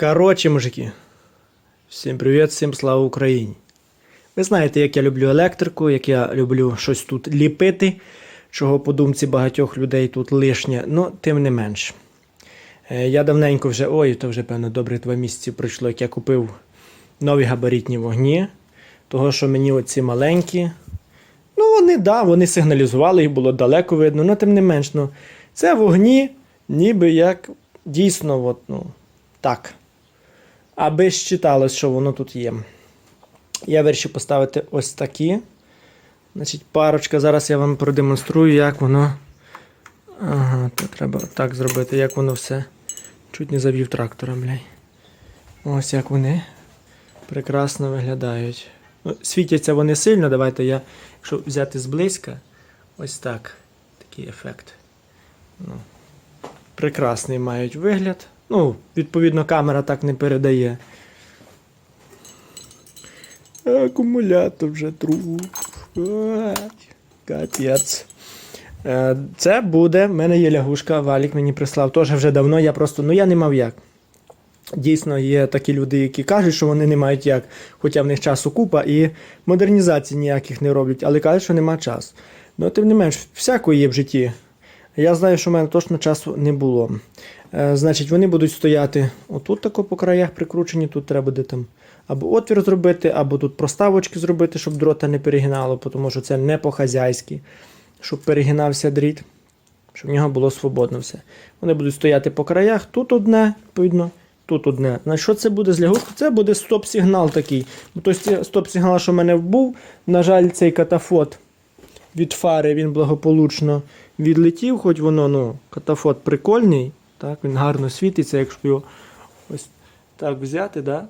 Коротше, мужики, всім привіт, всім слава Україні. Ви знаєте, як я люблю електрику, як я люблю щось тут ліпити, чого по думці багатьох людей тут лишнє, ну, тим не менш. Е, Я давненько вже, ой, то вже, певно, добрих два місяці пройшло, як я купив нові габаритні вогні. Того, що мені оці маленькі. Ну, вони, да, вони сигналізували, їх було далеко видно, але тим не менш, ну, це вогні, ніби як дійсно, от, ну, так. Аби считалось, що воно тут є. Я вирішив поставити ось такі. Значить, парочка. Зараз я вам продемонструю, як воно. Ага, то треба так зробити, як воно все. Чуть не завів трактора, блядь. Ось як вони прекрасно виглядають. Ну, світяться вони сильно. Давайте я, якщо взяти зблизька, ось так. Такий ефект. Ну, прекрасний мають вигляд. Ну, відповідно, камера так не передає. Акумулятор вже труп. Капець. Е, Це буде. В мене є лягушка, Валік мені прислав. Теж вже давно. Я просто, ну я не мав як. Дійсно, є такі люди, які кажуть, що вони не мають як, хоча в них часу купа і модернізації ніяких не роблять, але кажуть, що нема часу. Ну, тим не менш, всякого є в житті. Я знаю, що в мене точно часу не було. Е, значить, вони будуть стояти отут тако по краях прикручені, тут треба буде там або отвір зробити, або тут проставочки зробити, щоб дрота не перегинало, тому що це не по-хазяйськи, щоб перегинався дріт, щоб в нього було свободно все. Вони будуть стояти по краях, тут одне, відповідно, тут одне. Значить, що це буде з лягушкою? Це буде стоп-сигнал такий. Тобто стоп-сигнал, що в мене був, на жаль, цей катафот від фари він благополучно відлетів, хоч воно, ну, катафот прикольний, так, він гарно світиться, якщо його ось так взяти, да?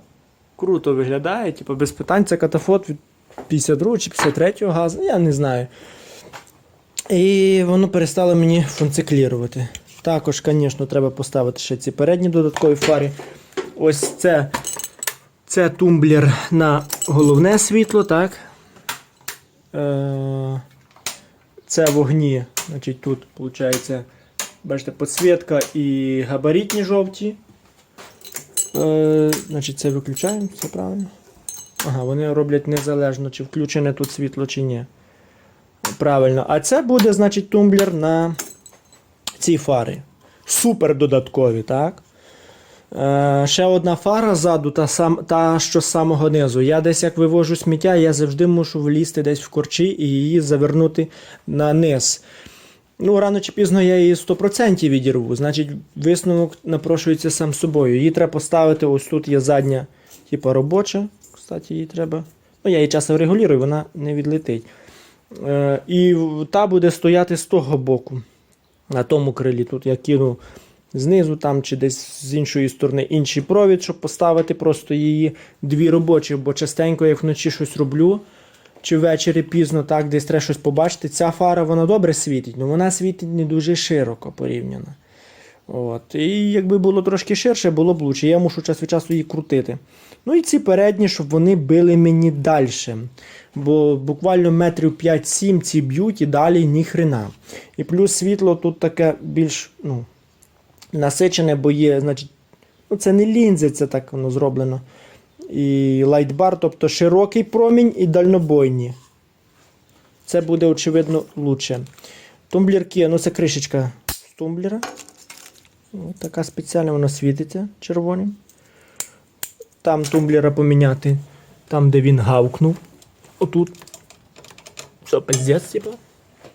круто виглядає, типу, без питань це катафот від 52 чи 53 газу, я не знаю. І воно перестало мені функціклірувати. Також, звісно, треба поставити ще ці передні додаткові фари. Ось це, це тумблер на головне світло, так? Е, це вогні. Значить, тут, виходить, бачите, підсвітка і габаритні жовті. Е, значить, це виключаємо, все правильно. Ага, вони роблять незалежно, чи включене тут світло, чи ні. Правильно. А це буде, значить, тумблер на ці фари. Супер додаткові, так? Е, ще одна фара ззаду, та, сам, та що з самого низу. Я десь як вивожу сміття, я завжди мушу влізти десь в корчі і її завернути на низ. Ну, рано чи пізно я її 100% відірву. Значить, висновок напрошується сам собою. Її треба поставити. Ось тут є задня, типу робоча. Кстати, її треба. Ну, я її часом регулюю, вона не відлетить. Е, і та буде стояти з того боку. На тому крилі. Тут я кину знизу там чи десь з іншої сторони інший провід, щоб поставити просто її дві робочі, бо частенько, як вночі щось роблю, чи ввечері пізно, так, десь треба щось побачити. Ця фара вона добре світить, але вона світить не дуже широко порівняно. От. І якби було трошки ширше, було б лучше. Я мушу час від часу її крутити. Ну і ці передні, щоб вони били мені далі. Бо буквально метрів 5-7 ці б'ють і далі ніхрена. І плюс світло тут таке більш ну, насичене, бо є, значить, ну це не лінзи, це так воно зроблено. І лайтбар, тобто широкий промінь і дальнобойні. Це буде, очевидно, лучше. Тумблірки, ну це кришечка з тумблера. Ось така спеціальна вона світиться червоним. Там тумблера поміняти, там, де він гавкнув. Отут. Все, пиздець, типу.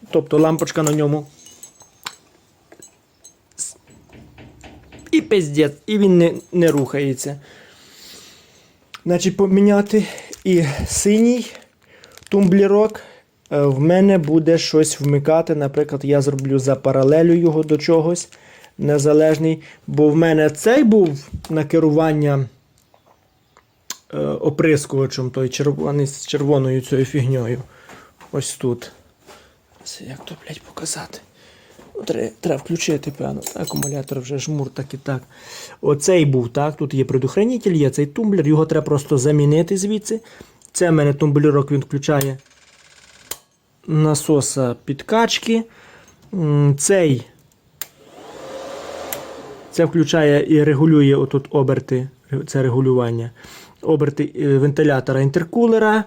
Тобто лампочка на ньому. І пиздець, і він не, не рухається. Значить, поміняти і синій тумблірок. Е, В мене буде щось вмикати. Наприклад, я зроблю за паралелю його до чогось незалежний. Бо в мене цей був на керування е, оприскувачем, той червоний з червоною цією фігньою. Ось тут. Це як то, блядь, показати? Треба, треба включити, певно. Акумулятор вже жмур, так і так. Оцей був, так. Тут є предохранитель, є цей тумблер, його треба просто замінити звідси. Це в мене тумблерок він включає насоса підкачки. Цей це включає і регулює отут оберти це регулювання. Оберти е, вентилятора інтеркулера.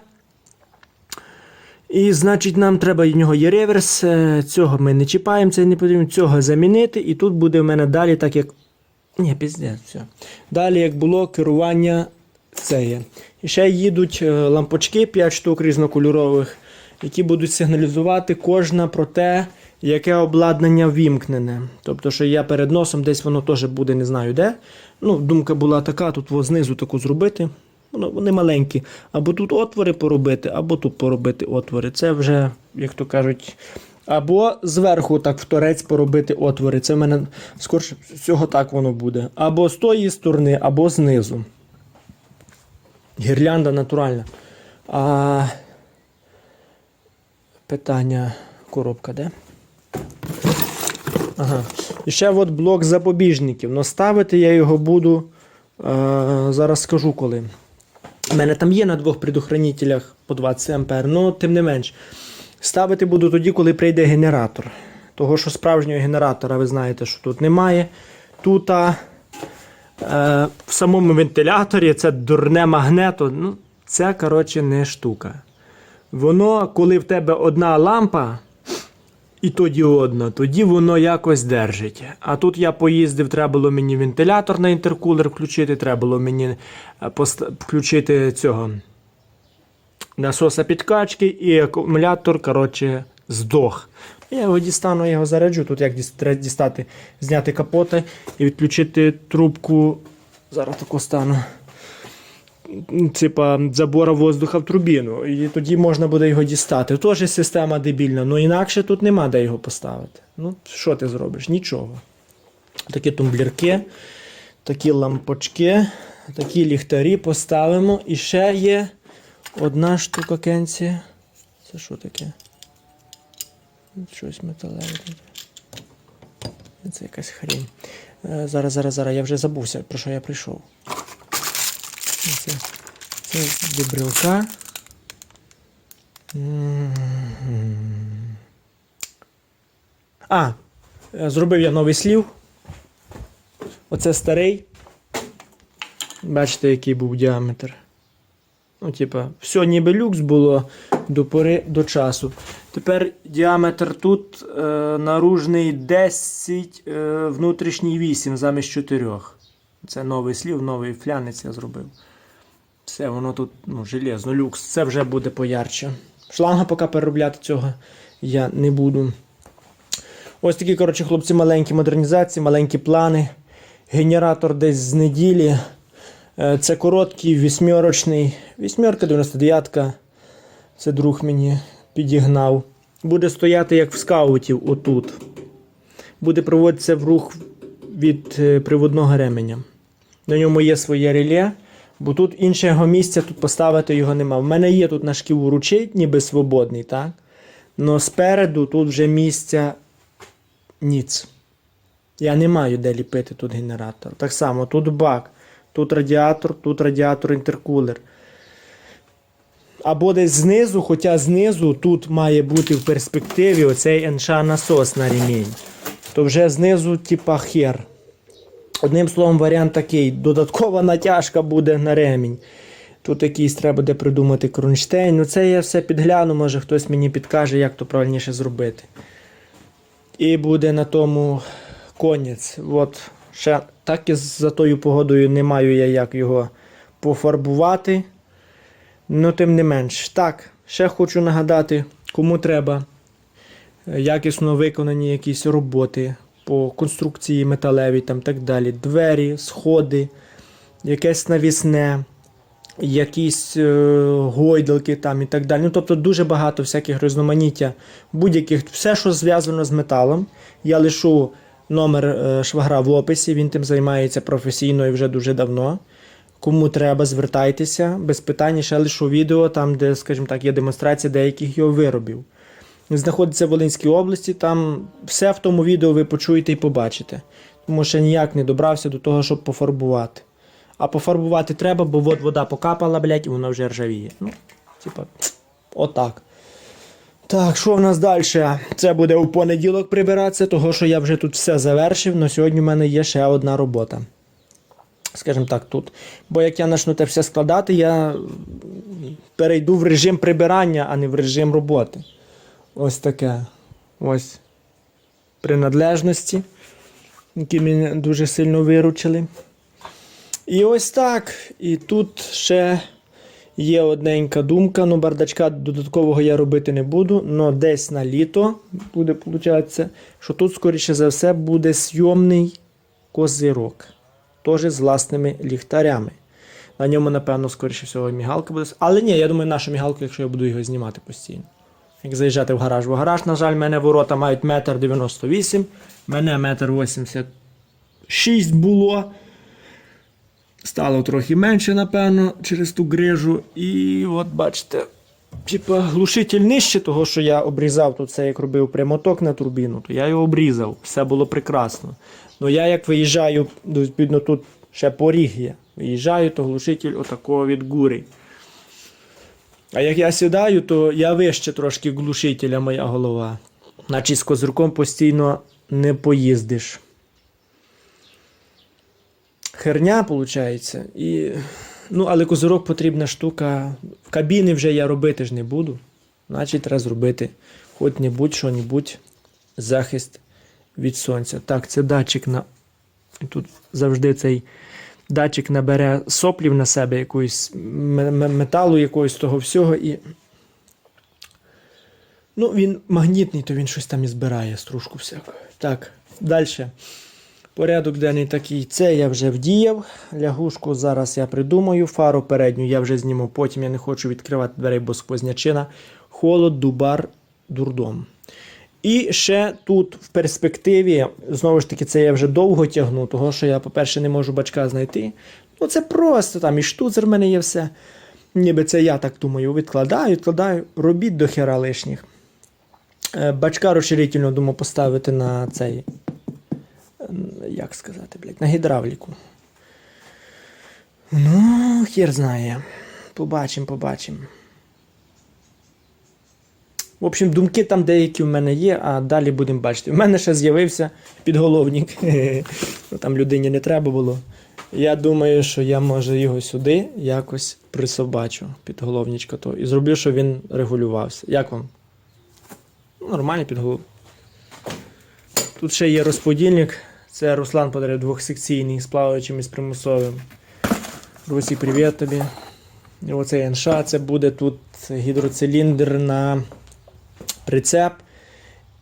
І, значить, нам треба в нього є реверс. е, Цього ми не чіпаємо, це не потрібно. Цього замінити. І тут буде в мене далі, так як. Ні, піздець, все. Далі, як було керування це є. І ще їдуть е, лампочки 5 штук різнокольорових, які будуть сигналізувати кожна про те, яке обладнання вімкнене. Тобто, що я перед носом десь воно теж буде, не знаю де. Ну, думка була така, тут знизу таку зробити. Вони маленькі. Або тут отвори поробити, або тут поробити отвори. Це вже, як то кажуть, або зверху так в торець поробити отвори. Це в мене скорше всього так воно буде. Або з тої сторони, або знизу. Гірлянда натуральна. А питання коробка, де? Ага. І ще от блок запобіжників. Но ставити я його буду. Е, зараз скажу коли. У мене там є на двох предохранителях по 20 А, ну тим не менш. Ставити буду тоді, коли прийде генератор. Того, що справжнього генератора, ви знаєте, що тут немає. Тут а, е, в самому вентиляторі це дурне магнето. Ну, це, коротше, не штука. Воно, коли в тебе одна лампа, і то діодна, тоді воно якось держить. А тут я поїздив, треба було мені вентилятор на інтеркулер включити, треба було мені е, включити цього насоса підкачки, і акумулятор, коротше, здох. Я його дістану, я його заряджу. Тут як дістати, зняти капоти і відключити трубку. Зараз таку стану. Типа забора воздуха в турбіну. І тоді можна буде його дістати. Теж система дебільна, але інакше тут нема де його поставити. Ну, що ти зробиш? Нічого. Такі тумблірки, такі лампочки, такі ліхтарі поставимо. І ще є одна штука кенці. Це що таке? Щось металеве. Це якась хрінь. Е, Зараз, зараз, зараз, я вже забувся, про що я прийшов. Це, це. М. А, зробив я новий слів. Оце старий. Бачите, який був діаметр. Ну, типа, все ніби люкс було до пори до часу. Тепер діаметр тут е, наружний 10, е, внутрішній 8 замість 4. Це новий слів, новий флянець я зробив. Все, воно тут ну, железно, люкс. Це вже буде поярче. Шланга поки переробляти цього я не буду. Ось такі, коротше, хлопці, маленькі модернізації, маленькі плани. Генератор десь з неділі. Е, Це короткий, вісьмерочний. Вісьмерка, 99. Це друг мені підігнав. Буде стояти як в скаутів отут. Буде проводитися в рух від е, приводного ременя. На ньому є своє реле, бо тут іншого місця тут поставити його нема. В мене є тут на шківу ручей, ніби свободний, так? Но спереду тут вже місця ніц. Я не маю де ліпити тут генератор. Так само, тут бак, тут радіатор, тут радіатор інтеркулер. Або десь знизу, хоча знизу тут має бути в перспективі оцей НШ насос на ремінь. То вже знизу, типа хер. Одним словом, варіант такий: додаткова натяжка буде на ремінь. Тут якийсь треба буде придумати кронштейн. Ну це я все підгляну, може хтось мені підкаже, як то правильніше зробити. І буде на тому конець. От, ще так і за тою погодою не маю я як його пофарбувати. Ну, тим не менш. Так, ще хочу нагадати, кому треба якісно виконані якісь роботи по конструкції металевій там так далі. Двері, сходи, якесь навісне, якісь е, гойдалки там і так далі. Ну, тобто дуже багато всяких різноманіття, будь-яких, все, що зв'язано з металом. Я лишу номер е, швагра в описі, він тим займається професійно і вже дуже давно. Кому треба, звертайтеся без питань. Ще лишу відео, там, де, скажімо так, є демонстрація деяких його виробів. Знаходиться в Волинській області, там все в тому відео ви почуєте і побачите. Тому що ніяк не добрався до того, щоб пофарбувати. А пофарбувати треба, бо от вода покапала, блядь, і вона вже ржавіє. Ну, типа, отак. Так, що в нас далі? Це буде у понеділок прибиратися, того що я вже тут все завершив, але сьогодні в мене є ще одна робота. Скажімо так, тут. Бо як я почну те все складати, я перейду в режим прибирання, а не в режим роботи. Ось таке. Ось принадлежності, які мене дуже сильно виручили. І ось так. І тут ще є одненька думка. Ну, бардачка додаткового я робити не буду. але десь на літо буде получатися, що тут, скоріше за все, буде сйомний козирок. Теж з власними ліхтарями. На ньому, напевно, скоріше всього, мігалка буде. Але ні, я думаю, нашу мігалку, якщо я буду його знімати постійно. Як заїжджати в гараж. В гараж, на жаль, мене ворота мають 1,98 м, мене 1,86 м було. Стало трохи менше, напевно, через ту грижу. І от бачите, типа глушитель нижче, того, що я обрізав тут це, як робив прямоток на турбіну, то я його обрізав. Все було прекрасно. Ну я як виїжджаю, відповідно, тут ще поріг є. Виїжджаю, то глушитель отакого від гури. А як я сідаю, то я вище трошки глушителя моя голова. Значить з козирком постійно не поїздиш. Херня, виходить. І... Ну, але козирок потрібна штука. В кабіни вже я робити ж не буду. Значить, треба зробити хоч-небудь, що-небудь захист від сонця. Так, це датчик на. Тут завжди цей датчик набере соплів на себе, якоїсь металу, якогось того всього. І... Ну, він магнітний, то він щось там і збирає, стружку всяку. Так, далі. Порядок денний такий. Це я вже вдіяв. Лягушку зараз я придумаю. Фару передню я вже зніму. Потім я не хочу відкривати двері, бо сквознячина. Холод, дубар, дурдом. І ще тут в перспективі, знову ж таки, це я вже довго тягну, того що я, по-перше, не можу бачка знайти. Ну, це просто там і штуцер в мене є все. Ніби це я так думаю, відкладаю, відкладаю, робіть до хера лишніх. Е, Бачка розширительно думаю поставити на цей. Як сказати, блядь, на гідравліку. Ну, хер знає. Побачимо, побачимо. В общем, думки там деякі в мене є, а далі будемо бачити. У мене ще з'явився підголовник. Ну, Там людині не треба було. Я думаю, що я може його сюди якось присобачу, підголовничка то, і зроблю, щоб він регулювався. Як вам? Ну, Нормальний підголов. Тут ще є розподільник. Це Руслан подарив двохсекційний з плаваючим і з примусовим. Русі, привіт тобі. І оцей НШ, це буде тут гідроциліндр на прицеп.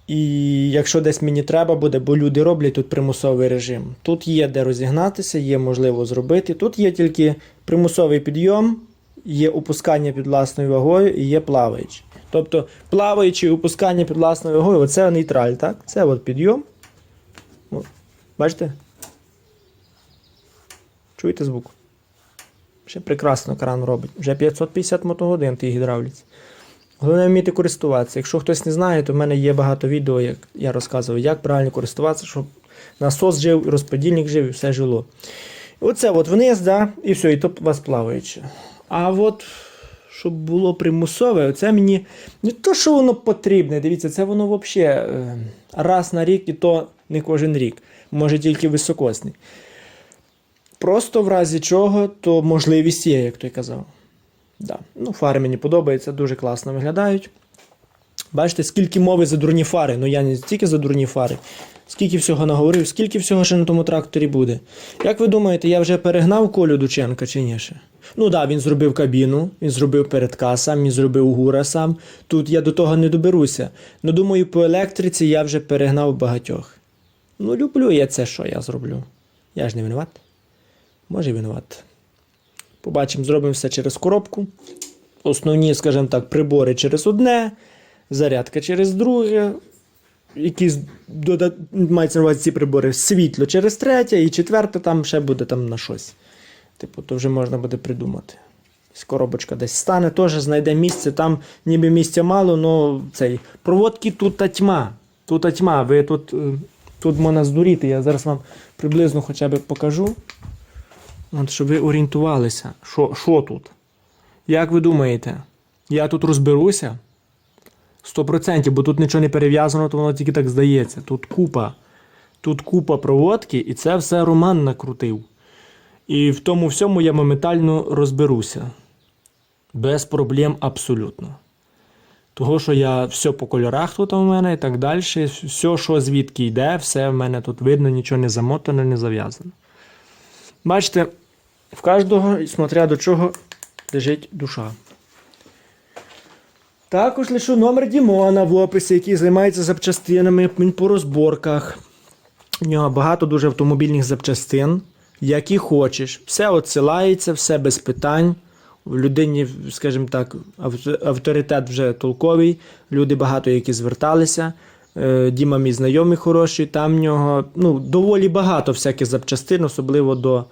І якщо десь мені треба буде, бо люди роблять тут примусовий режим. Тут є де розігнатися, є можливо зробити. Тут є тільки примусовий підйом, є опускання під власною вагою і є плаваючий. Тобто плаваючи і опускання під власною вагою, оце нейтраль, так? Це от підйом. Бачите? Чуєте звук? Ще прекрасно кран робить. Вже 550 мотогодин тій гідравліці. Головне вміти користуватися. Якщо хтось не знає, то в мене є багато відео, як я розказував, як правильно користуватися, щоб насос жив, розподільник жив і все жило. Оце от вниз, да, і все, і то вас плаваюче. А от, щоб було примусове, це мені не то, що воно потрібне. Дивіться, це воно взагалі раз на рік, і то не кожен рік. Може тільки високосний. Просто в разі чого, то можливість є, як той казав. Да. Ну, фари мені подобаються, дуже класно виглядають. Бачите, скільки мови за дурні фари. Ну я не тільки за дурні фари. Скільки всього наговорив, скільки всього ще на тому тракторі буде. Як ви думаєте, я вже перегнав Колю Дученка чи ні ще? Ну так, да, він зробив кабіну, він зробив передка сам, він зробив гура сам. Тут я до того не доберуся. Ну думаю, по електриці я вже перегнав багатьох. Ну, люблю я це, що я зроблю. Я ж не винуват. Може, винуват. Побачимо, зробимо все через коробку. Основні, скажімо так, прибори через одне, зарядка через друге. Якісь дода... мається на увазі ці прибори, світло через третє, і четверте там ще буде там на щось. Типу, то вже можна буде придумати. Коробочка десь стане, теж знайде місце. Там ніби місця мало, але цей. Проводки тут та тьма. Тут та тьма. Ви тут, е, тут можна здуріти. Я зараз вам приблизно хоча б покажу. От, щоб ви орієнтувалися, що, що тут. Як ви думаєте, я тут розберуся? 100%, бо тут нічого не перев'язано, то воно тільки так здається. Тут купа. Тут купа проводки, і це все Роман накрутив. І в тому всьому я моментально розберуся. Без проблем абсолютно. Того, що я все по кольорах тут у мене і так далі. Все, що звідки йде, все в мене тут видно, нічого не замотане, не зав'язано. Бачите, в кожного, смотря до чого, лежить душа. Також лишу номер Дімона в описі, який займається запчастинами по розборках. У нього багато дуже автомобільних запчастин, які хочеш. Все відсилається, все без питань. В людині, скажімо так, авторитет вже толковий. Люди багато які зверталися. Е, Діма мій знайомий хороший, там в нього ну, доволі багато всяких запчастин, особливо до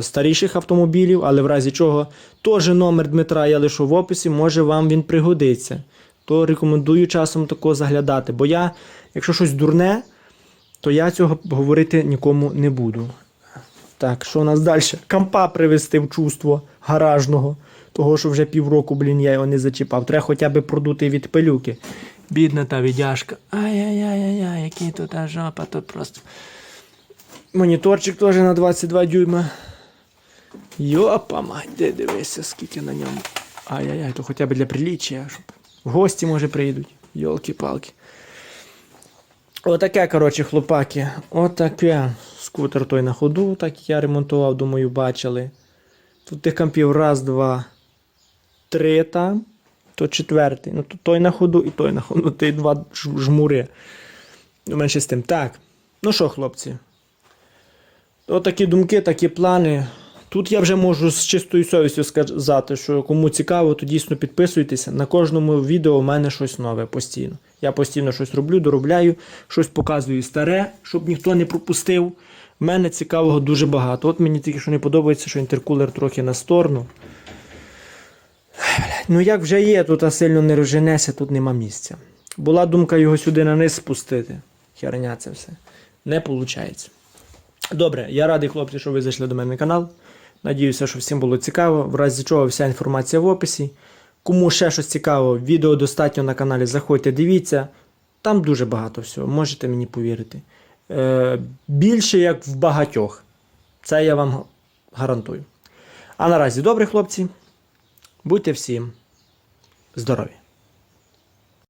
старіших автомобілів, але в разі чого теж номер Дмитра я лишу в описі, може вам він пригодиться. То рекомендую часом такого заглядати. Бо я, якщо щось дурне, то я цього говорити нікому не буду. Так, що у нас далі? Кампа привести в чувство гаражного. Того, що вже півроку, блін, я його не зачіпав. Треба хоча б продути від пилюки. Бідна та відяжка. Ай-яй-яй-яй, який тут жопа, тут просто. Моніторчик теж на 22 дюйма. Йопа мать, де дивися, скільки на ньому. Ай-яй-яй, то хоча б для приліччя, щоб гості, може, прийдуть. Йолки-палки. Отаке, коротше, хлопаки. Отаке. Скутер той на ходу, так я ремонтував, думаю, бачили. Тут тих кампів раз, два, три там. То четвертий. Ну, то той на ходу і той на ходу. Ти два жмури. Менше з тим. Так. Ну що, хлопці? Отакі думки, такі плани. Тут я вже можу з чистою совістю сказати, що кому цікаво, то дійсно підписуйтеся. На кожному відео в мене щось нове постійно. Я постійно щось роблю, доробляю, щось показую старе, щоб ніхто не пропустив. В мене цікавого дуже багато. От мені тільки що не подобається, що інтеркулер трохи на сторону. Ну як вже є, тут а сильно не розженеся, тут нема місця. Була думка його сюди на низ спустити. Херня це все. Не виходить. Добре, я радий, хлопці, що ви зайшли до мене на канал. Надіюся, що всім було цікаво. В разі чого вся інформація в описі. Кому ще щось цікаво, відео достатньо на каналі. Заходьте, дивіться. Там дуже багато всього, можете мені повірити. Е, більше як в багатьох. Це я вам гарантую. А наразі добре, хлопці. Будьте всім здорові!